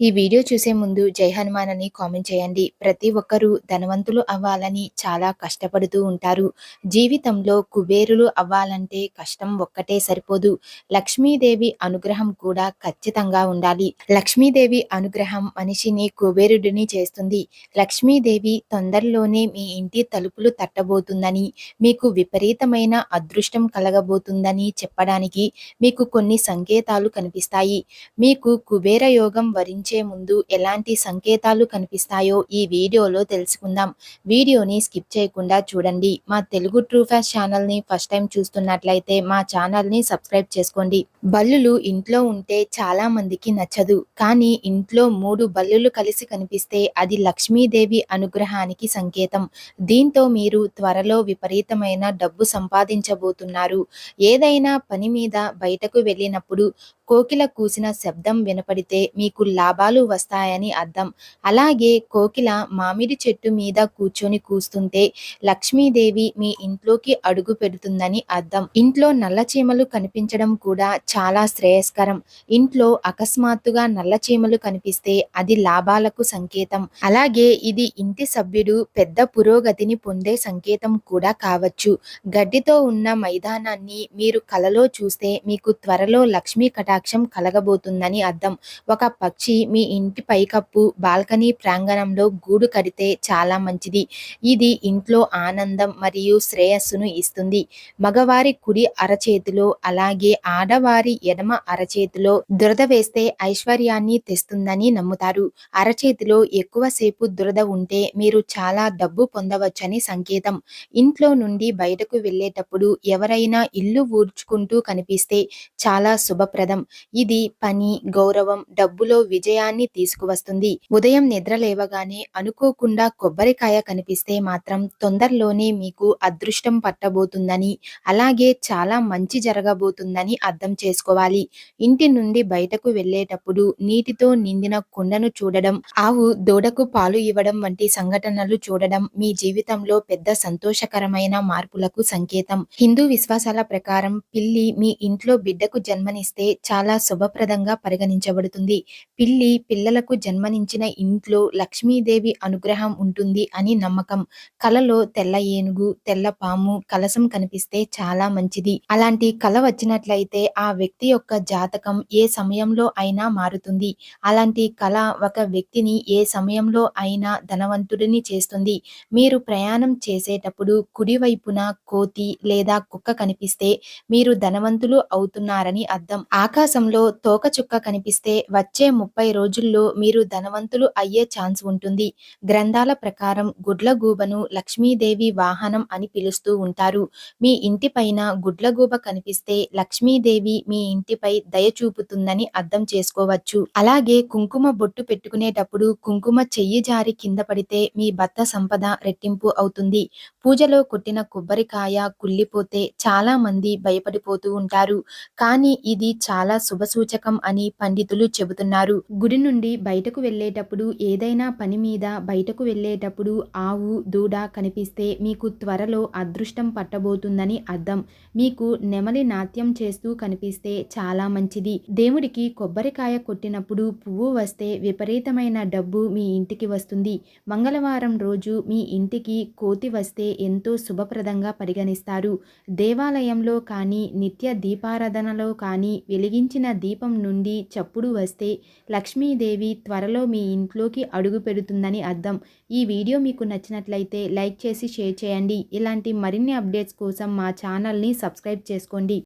ఈ వీడియో చూసే ముందు జై హనుమాన్ అని కామెంట్ చేయండి. ప్రతి ఒక్కరూ ధనవంతులు అవ్వాలని చాలా కష్టపడుతూ ఉంటారు. జీవితంలో కుబేరులు అవ్వాలంటే కష్టం ఒక్కటే సరిపోదు. లక్ష్మీదేవి అనుగ్రహం కూడా ఖచ్చితంగా ఉండాలి. లక్ష్మీదేవి అనుగ్రహం మనిషిని కుబేరుడిని చేస్తుంది. లక్ష్మీదేవి తొందరలోనే మీ ఇంటి తలుపులు తట్టబోతుందని మీకు విపరీతమైన అదృష్టం కలగబోతుందని చెప్పడానికి మీకు కొన్ని సంకేతాలు కనిపిస్తాయి. మీకు కుబేర యోగం వరించి చూపించే ముందు ఎలాంటి సంకేతాలు కనిపిస్తాయో ఈ వీడియోలో తెలుసుకుందాం. వీడియోని స్కిప్ చేయకుండా చూడండి. మా తెలుగు ట్రూ ఫ్యాస్ట్ ఛానల్ని ఫస్ట్ టైం చూస్తున్నట్లయితే మా ఛానల్ని సబ్స్క్రైబ్ చేసుకోండి. బల్లులు ఇంట్లో ఉంటే చాలా మందికి నచ్చదు. కానీ ఇంట్లో మూడు బల్లులు కలిసి కనిపిస్తే అది లక్ష్మీదేవి అనుగ్రహానికి సంకేతం. దీంతో మీరు త్వరలో విపరీతమైన డబ్బు సంపాదించబోతున్నారు. ఏదైనా పని మీద బయటకు వెళ్ళినప్పుడు కోకిల కూసిన శబ్దం వినపడితే మీకు లాభం లాభాలు వస్తాయని అర్థం. అలాగే కోకిల మామిడి చెట్టు మీద కూర్చొని కూస్తుంటే లక్ష్మీదేవి మీ ఇంట్లోకి అడుగు పెడుతుందని అర్థం. ఇంట్లో నల్ల చీమలు కనిపించడం కూడా చాలా శ్రేయస్కరం. ఇంట్లో అకస్మాత్తుగా నల్ల చీమలు కనిపిస్తే అది లాభాలకు సంకేతం. అలాగే ఇది ఇంటి సభ్యుడు పెద్ద పురోగతిని పొందే సంకేతం కూడా కావచ్చు. గడ్డితో ఉన్న మైదానాన్ని మీరు కలలో చూస్తే మీకు త్వరలో లక్ష్మీ కటాక్షం కలగబోతుందని అర్థం. ఒక పక్షి మీ ఇంటి పైకప్పు బాల్కనీ ప్రాంగణంలో గూడు కడితే చాలా మంచిది. ఇది ఇంట్లో ఆనందం మరియు శ్రేయస్సును ఇస్తుంది. మగవారి కుడి అరచేతిలో అలాగే ఆడవారి ఎడమ అరచేతిలో దురద వేస్తే ఐశ్వర్యాన్ని తెస్తుందని నమ్ముతారు. అరచేతిలో ఎక్కువసేపు దురద ఉంటే మీరు చాలా డబ్బు పొందవచ్చని సంకేతం. ఇంట్లో నుండి బయటకు వెళ్ళేటప్పుడు ఎవరైనా ఇల్లు ఊడ్చుకుంటూ కనిపిస్తే చాలా శుభప్రదం. ఇది పని గౌరవం డబ్బులో విజయాన్ని తీసుకువస్తుంది. ఉదయం నిద్ర లేవగానే అనుకోకుండా కొబ్బరికాయ కనిపిస్తే మాత్రం తొందరలోనే మీకు అదృష్టం పట్టబోతుందని అలాగే చాలా మంచి జరగబోతుందని అర్థం చేసుకోవాలి. ఇంటి నుండి బయటకు వెళ్ళేటప్పుడు నీటితో నిండిన కుండను చూడడం ఆవు దూడకు పాలు ఇవ్వడం వంటి సంఘటనలు చూడడం మీ జీవితంలో పెద్ద సంతోషకరమైన మార్పులకు సంకేతం. హిందూ విశ్వాసాల ప్రకారం పిల్లి మీ ఇంట్లో బిడ్డకు జన్మనిస్తే చాలా శుభప్రదంగా పరిగణించబడుతుంది. పిల్లి పిల్లలకు జన్మనించిన ఇంట్లో లక్ష్మీదేవి అనుగ్రహం ఉంటుంది అని నమ్మకం. కలలో తెల్ల ఏనుగు తెల్ల పాము కలసం కనిపిస్తే చాలా మంచిది. అలాంటి కల వచ్చినట్లయితే ఆ వ్యక్తి యొక్క జాతకం ఏ సమయంలో అయినా మారుతుంది. అలాంటి కళ ఒక వ్యక్తిని ఏ సమయంలో అయినా ధనవంతుడిని చేస్తుంది. మీరు ప్రయాణం చేసేటప్పుడు కుడివైపున కోతి లేదా కుక్క కనిపిస్తే మీరు ధనవంతులు అవుతున్నారని అర్థం. ఆకాశంలో తోకచుక్క కనిపిస్తే వచ్చే ముప్పై రోజుల్లో మీరు ధనవంతులు అయ్యే ఛాన్స్ ఉంటుంది. గ్రంథాల ప్రకారం గుడ్లగూబను లక్ష్మీదేవి వాహనం అని పిలుస్తూ ఉంటారు. మీ ఇంటిపైన గుడ్లగూబ కనిపిస్తే లక్ష్మీదేవి మీ ఇంటిపై దయ చూపుతుందని అర్థం చేసుకోవచ్చు. అలాగే కుంకుమ బొట్టు పెట్టుకునేటప్పుడు కుంకుమ చెయ్యి జారి కింద పడితే మీ భర్త సంపద రెట్టింపు అవుతుంది. పూజలో కొట్టిన కొబ్బరికాయ కుళ్ళిపోతే చాలా మంది భయపడిపోతూ ఉంటారు. కానీ ఇది చాలా శుభ శుభసూచకం అని పండితులు చెబుతున్నారు. గుడి నుండి బయటకు వెళ్ళేటప్పుడు ఏదైనా పని మీద బయటకు వెళ్ళేటప్పుడు ఆవు దూడ కనిపిస్తే మీకు త్వరలో అదృష్టం పట్టబోతుందని అర్థం. మీకు నెమలి నాట్యం చేస్తూ కనిపిస్తే చాలా మంచిది. దేవుడికి కొబ్బరికాయ కొట్టినప్పుడు పువ్వు వస్తే విపరీతమైన డబ్బు మీ ఇంటికి వస్తుంది. మంగళవారం రోజు మీ ఇంటికి కోతి వస్తే ఎంతో శుభప్రదంగా పరిగణిస్తారు. దేవాలయంలో కానీ నిత్య దీపారాధనలో కానీ వెలిగించిన దీపం నుండి చప్పుడు వస్తే లక్ష్మీదేవి త్వరలో మీ ఇంట్లోకి అడుగు పెడుతుందని అర్థం. ఈ వీడియో మీకు నచ్చినట్లయితే లైక్ చేసి షేర్ చేయండి. ఇలాంటి మరిన్ని అప్డేట్స్ కోసం మా ఛానల్ని సబ్స్క్రైబ్ చేసుకోండి.